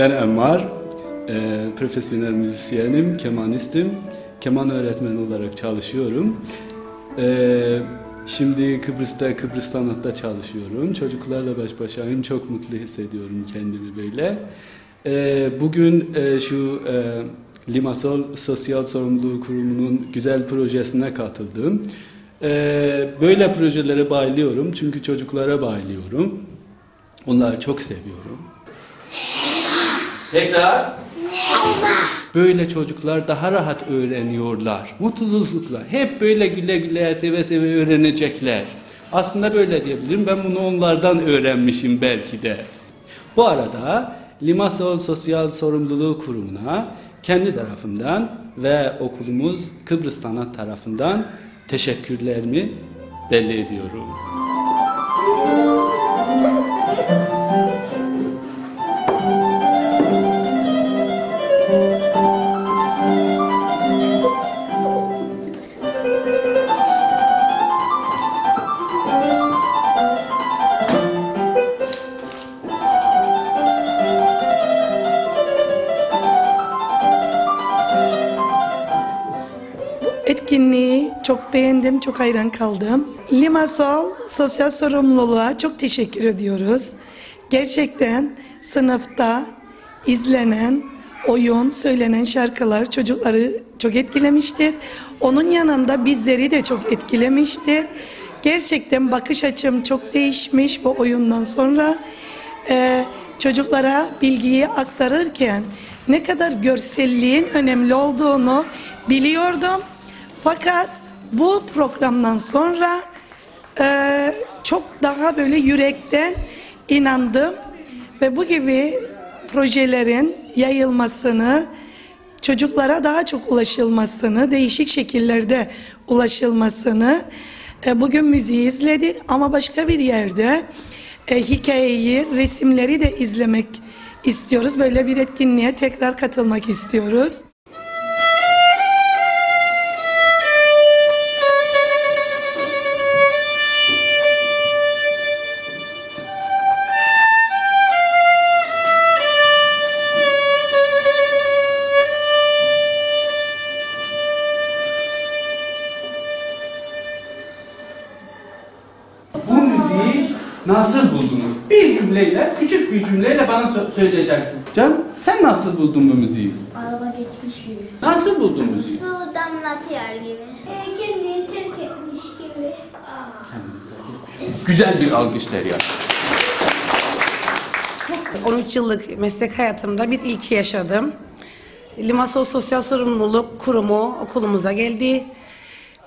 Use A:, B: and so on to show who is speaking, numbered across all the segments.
A: Ben Emmar, e, profesyonel müzisyenim, kemanistim. Keman öğretmeni olarak çalışıyorum. E, şimdi Kıbrıs'ta, Kıbrıs Sanat'ta çalışıyorum. Çocuklarla baş başayım, çok mutlu hissediyorum kendimi böyle. E, bugün e, şu e, Limasol Sosyal Sorumluluğu Kurumu'nun güzel projesine katıldım. E, böyle projelere bayılıyorum çünkü çocuklara bayılıyorum. Onları çok seviyorum. Tekrar. Böyle çocuklar daha rahat öğreniyorlar. Mutlulukla. Hep böyle güle güle seve seve öğrenecekler. Aslında böyle diyebilirim. Ben bunu onlardan öğrenmişim belki de. Bu arada Limassol Sosyal Sorumluluğu Kurumu'na kendi tarafımdan ve okulumuz Kıbrıs Sanat tarafından teşekkürlerimi belli ediyorum.
B: Etkinliği çok beğendim, çok hayran kaldım. Limasol sosyal sorumluluğa çok teşekkür ediyoruz. Gerçekten sınıfta izlenen oyun, söylenen şarkılar çocukları çok etkilemiştir. Onun yanında bizleri de çok etkilemiştir. Gerçekten bakış açım çok değişmiş bu oyundan sonra. Ee, çocuklara bilgiyi aktarırken ne kadar görselliğin önemli olduğunu biliyordum. Fakat bu programdan sonra e, çok daha böyle yürekten inandım ve bu gibi projelerin yayılmasını, çocuklara daha çok ulaşılmasını, değişik şekillerde ulaşılmasını e, bugün müziği izledik ama başka bir yerde e, hikayeyi, resimleri de izlemek istiyoruz. Böyle bir etkinliğe tekrar katılmak istiyoruz.
A: Nasıl buldunuz? Bir cümleyle, küçük bir cümleyle bana sö- söyleyeceksiniz. Can, sen nasıl buldun bu müziği?
C: Araba geçmiş gibi.
A: Nasıl buldun müziği?
C: Su damlatıyor gibi. Kendini terk etmiş gibi.
A: Güzel bir alkışlar ya.
D: 13 yıllık meslek hayatımda bir ilki yaşadım. Limassol Sosyal Sorumluluk Kurumu okulumuza geldi.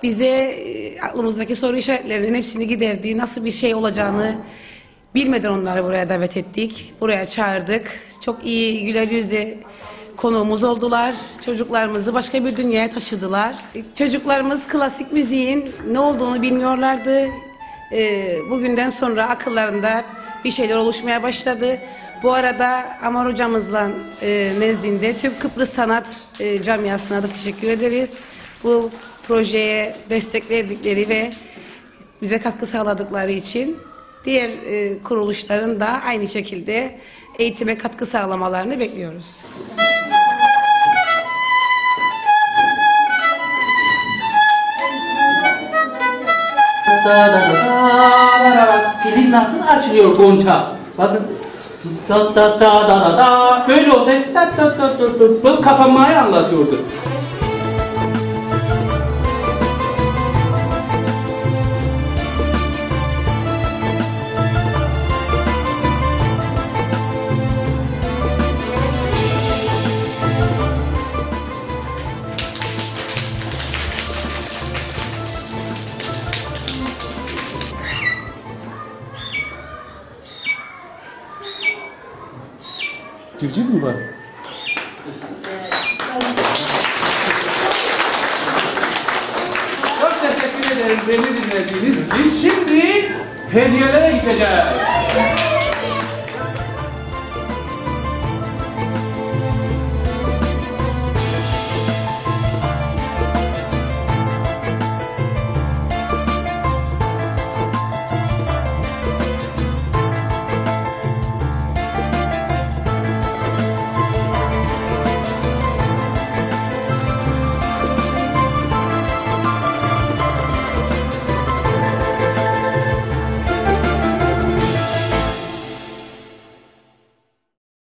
D: Bize e, aklımızdaki soru işaretlerinin hepsini giderdi. Nasıl bir şey olacağını bilmeden onları buraya davet ettik. Buraya çağırdık. Çok iyi güler yüzle konuğumuz oldular. Çocuklarımızı başka bir dünyaya taşıdılar. E, Çocuklarımız klasik müziğin ne olduğunu bilmiyorlardı. E, bugünden sonra akıllarında bir şeyler oluşmaya başladı. Bu arada Amar hocamızla e, nezdinde tüm Kıbrıs Sanat e, Camiası'na da teşekkür ederiz. Bu projeye destek verdikleri ve bize katkı sağladıkları için diğer e, kuruluşların da aynı şekilde eğitime katkı sağlamalarını bekliyoruz.
A: Filiz nasıl açılıyor Gonca? Bakın. Böyle olsa da da da kapanmayı anlatıyordu. Civciv mi var? Çok teşekkür ederim beni dinlediğiniz için. Şimdi hediyelere geçeceğiz.